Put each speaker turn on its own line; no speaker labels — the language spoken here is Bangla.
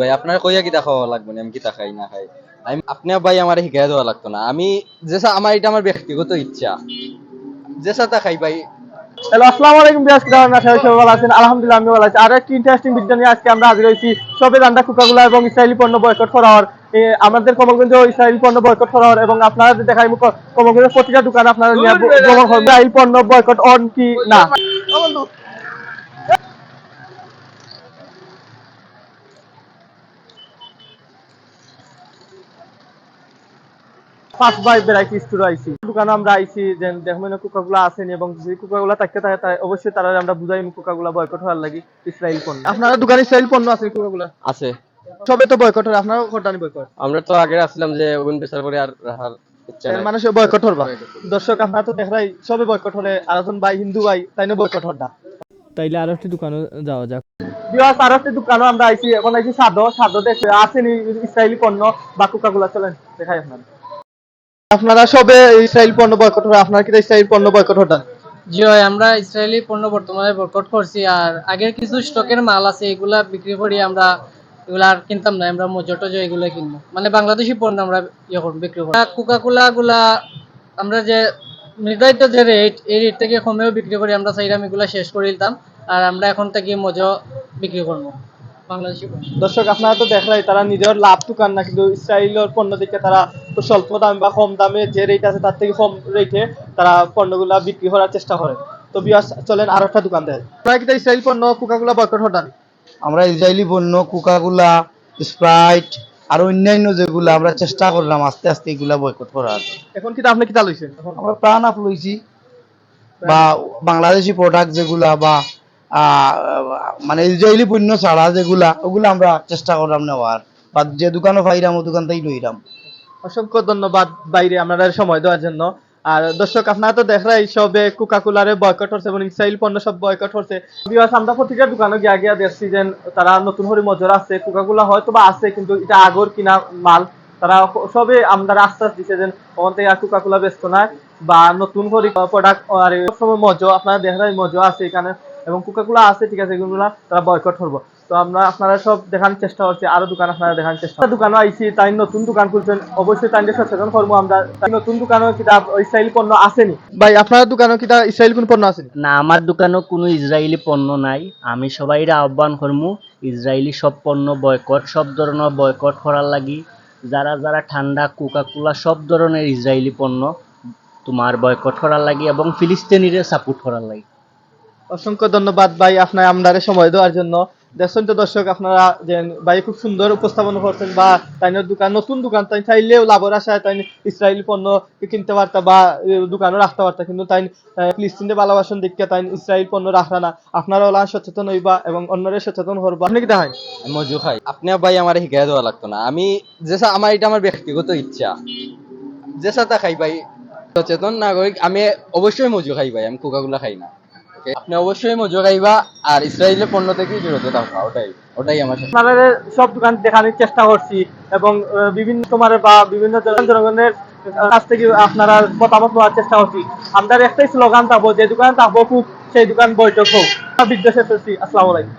ভাই আপনার কইয়া কিতা খাওয়া লাগবে না? আমি কিতা খাই না খাই? আমি আপনি ভাই আমার শিখাই দেওয়া লাগতো না। আমি যেসা আমার এটা আমার ব্যক্তিগত ইচ্ছা। যেসা তা খাই ভাই।
হ্যালো আসসালামু আলাইকুম বিয়াস করি সবাই ভালো আছেন। আলহামদুলিল্লাহ আমি ভালো আছি। আর একটি ইন্টারেস্টিং ভিডিও নিয়ে আজকে আমরা হাজির হয়েছি সবে রান্না কুকাগুলা এবং ইসরায়েলি পণ্য বয়কট করা হওয়ার আমাদের কমলগঞ্জ ইসরায়েলি পণ্য বয়কট করা এবং আপনারা যে দেখাই কমলগঞ্জের প্রতিটা দোকান আপনারা ইসরায়েলি পণ্য বয়কট অন কি না? পাঁচ বাই ভ্যারাইটি স্টোর আইছি দোকানে আমরা আইছি যে দেখবেন কুকাগুলো আসেনি এবং যে কুকাগুলো থাকতে থাকে অবশ্যই তারা আমরা বুঝাই কুকাগুলো বয়কট হওয়ার লাগি ইসরায়েল পণ্য। আপনারা দোকানে ইসরায়েল পণ্য আছে কুকাগুলো
আছে।
সবে তো বয়কট হয় আপনারা খরদানি বয়কট
আমরা তো আগে আসলাম যে ওভেন প্রেসার করে আর নাই।
মানুষ বয়কট দর্শক আপনারা তো দেখরাই সবে বয়কট হলে আর এখন ভাই হিন্দু ভাই তাই না বয়কট হরদা
তাইলে আরও একটি দোকানে যাওয়া যাক।
বিহার আর একটা দোকানও আমরা আইছি এখন আইছি সাদো সাদো দেখে আসেনি ইসরায়েলি পণ্য বা কুকাগুলো চলেন দেখাই আপনারা আপনারা সবে ইসরায়েল পণ্য বয়কট হবে আপনারা কি ইসরায়েল পণ্য বয়কট হরদান
জি হয় আমরা ইসরায়েলি পণ্য বর্তমানে বয়কট করছি, আর আগের কিছু স্টকের মাল আছে, এগুলা বিক্রি করি আমরা, এগুলা আর কিনতাম না, আমরা মজটো এগুলো কিনবো। মানে বাংলাদেশি পণ্য আমরা ইয়ে করব, বিক্রি করব। কোকা কোলা গুলা, আমরা যে নির্ধারিত যে রেট এই রেট থেকে কমেও বিক্রি করি, আমরা চাইলাম এগুলা শেষ করে দিতাম, আর আমরা এখন থেকে মজো বিক্রি করব।
দর্শক আপনারা তো দেখলাই তারা নিজের লাভ দোকান না কিন্তু ইসরায়েলের পণ্য দেখে তারা তো স্বল্প দামে বা কম দামে যে রেট আছে তার থেকে কম রেটে তারা পণ্যগুলা বিক্রি করার চেষ্টা করে। তো বিয়াস চলেন আর একটা দোকান দেয় আপনারা কি ইসরায়েল পণ্য কুকাগুলা বয়কট হটান
আমরা ইসরায়েলি পণ্য কোকাকোলা স্প্রাইট আর অন্যান্য যেগুলো আমরা চেষ্টা করলাম আস্তে আস্তে এগুলা বয়কট করার।
এখন কি আপনি কিতা লইছেন?
আমরা প্রাণ আপ লইছি। বা বাংলাদেশি প্রোডাক্ট যেগুলা বা মানে ইসরায়েলি পণ্য ছাড়া যেগুলা, ওগুলা আমরা চেষ্টা করলাম নেওয়ার। বা যে দোকানও পাইরাম, ও দোকান থেকে লইরাম।
অসংখ্য ধন্যবাদ বাইরে আপনারা সময় দেওয়ার জন্য। আর দর্শক, আপনারা তো দেখরাই সবে কোকা কোলারে বয়কট হচ্ছে এবং ইসরায়েল পণ্য সব বয়কট হচ্ছে। বিবাস আমরা প্রতিটা দোকানে গিয়া গিয়া দেখছি যে তারা নতুন হরি মজুর আছে কোকা কোলা হয়তো বা আছে, কিন্তু এটা আগর কিনা মাল। তারা সবে আমরা আশ্বাস দিছে যে ওখান থেকে আর কোকা কোলা ব্যস্ত নাই বা নতুন করে প্রোডাক্ট আর সবসময় মজো আপনারা দেখরাই মজো আছে এখানে। এবং কোকা কোলা আছে, ঠিক আছে, এগুলো তারা বয়কট করব। তো আমরা আপনারা সব দেখানোর চেষ্টা করছি, আরও দোকান আপনারা দেখানোর চেষ্টা দোকানও আইছি, তাই নতুন দোকান খুলছেন, অবশ্যই তাই সচেতন করব আমরা। নতুন দোকানও কিতাব ইসরায়েল পণ্য আসেনি। ভাই, আপনার দোকানও কিতা ইসরায়েল কোন পণ্য আসেনি?
না, আমার দোকানেও কোনো ইসরায়েলি পণ্য নাই। আমি সবাইরে আহ্বান করমু, ইসরায়েলি সব পণ্য বয়কট সব ধরনের বয়কট করার লাগি। যারা যারা ঠান্ডা কোকা কোলা সব ধরনের ইসরায়েলি পণ্য তোমার বয়কট করার লাগি এবং ফিলিস্তিনিরে সাপোর্ট করার লাগি।
অসংখ্য ধন্যবাদ ভাই আপনার আমদারে সময় দেওয়ার জন্য। দেখছেন তো দর্শক, আপনারা যে ভাই খুব সুন্দর উপস্থাপন করছেন বা তাইনের দোকান, নতুন দোকান, তাই চাইলেও লাভের আশায় তাই ইসরায়েলি পণ্য কিনতে পারতা বা দোকানও রাখতে পারতা। কিন্তু তাই ফিলিস্তিনে ভালোবাসন দেখতে তাই ইসরায়েল পণ্য রাখা না। আপনারা ওলা সচেতন হইবা এবং অন্যরে সচেতন করবা। আপনি কি দেখায়
মজু খাই। আপনি ভাই আমার শিখাই দেওয়া লাগতো না। আমি যেসা, আমার এটা আমার ব্যক্তিগত ইচ্ছা। যেসা তা খাই ভাই। সচেতন নাগরিক, আমি অবশ্যই মজু খাই ভাই। আমি কোকাগুলা খাই না। আপনি অবশ্যই আর ইসরায়েলের পণ্য থেকে বিরত থাকবা ওটাই ওটাই আমার
আপনাদের সব দোকান দেখানোর চেষ্টা করছি এবং বিভিন্ন তোমার বা বিভিন্ন জনগণের কাছ থেকে আপনারা মতামত নেওয়ার চেষ্টা করছি। আমাদের একটাই স্লোগান থাকব, যে দোকান থাকব খুব, সেই দোকান বৈঠক হোক। বিদ্বেষে আসসালামু আলাইকুম।